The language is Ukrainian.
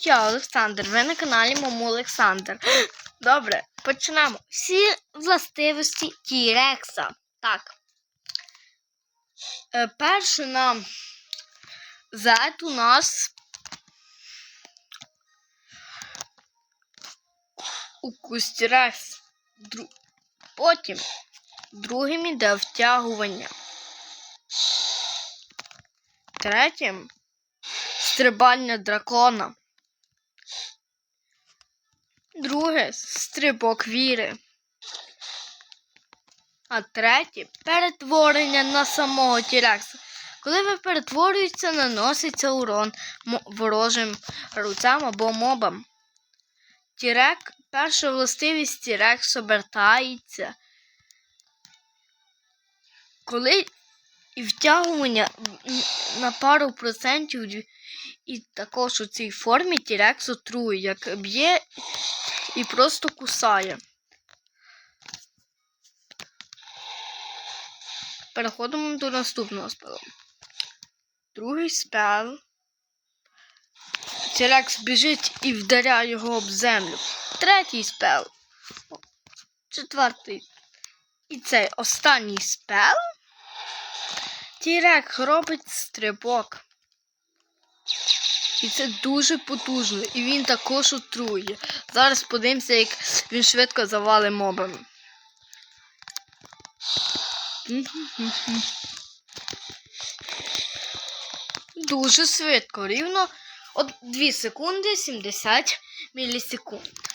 Я Олександр, ви на каналі Мому Олександр. Добре, почнемо. Всі властивості Тірекса. Так. Е, перше нам Z у нас укус Тірекс. Дру... Потім другим іде втягування. Третім стрибання дракона. Друге стрибок віри. А третє перетворення на самого Тірекса. Коли ви перетворюєтеся, наноситься урон ворожим руцям або мобам. Тірек, перша властивість Тірекс обертається. Коли і втягування на пару процентів і також у цій формі Тірекс отрує, як б'є і просто кусає. Переходимо до наступного спелу. Другий спел. Тірекс біжить і вдаряє його об землю. Третій спел. Четвертий. І цей останній спел. Тірек робить стрибок. І це дуже потужно. І він також отрує. Зараз подивимося, як він швидко завалить мобами. Дуже швидко, рівно 2 секунди 70 мілісекунд.